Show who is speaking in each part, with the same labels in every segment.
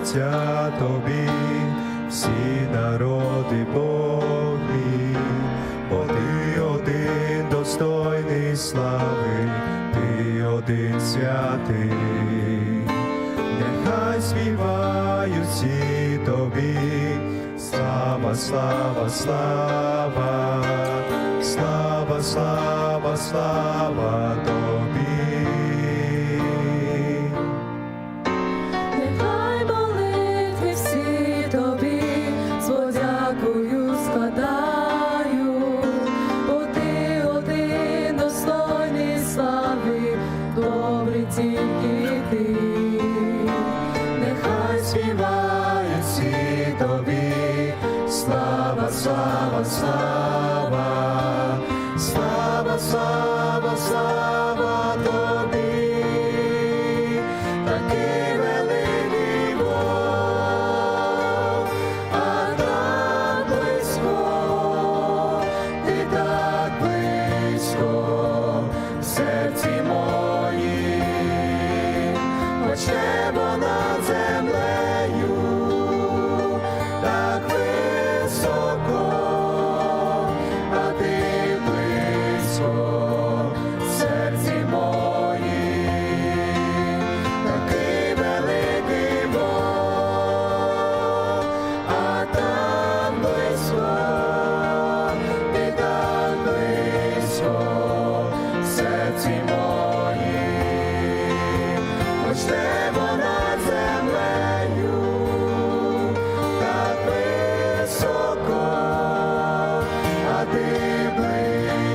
Speaker 1: поклоняться тобі, всі народи Боги, бо ти один достойний слави, ти один святий, нехай співають всі тобі, слава, слава, слава, слава, слава, слава тобі. Слава, слава, слава, такий великий а близько, ти так близько, серці моїм, хоч небо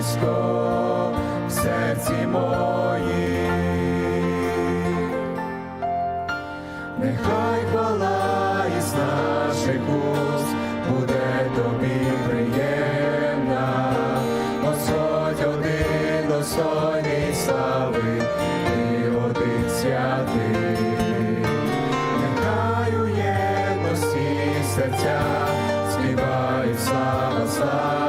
Speaker 1: близько, в серці моїм. Нехай хвала із наших уст буде тобі приємна, Господь один достойний слави, ти один святий. Нехай у єдності серця співають слава, слава,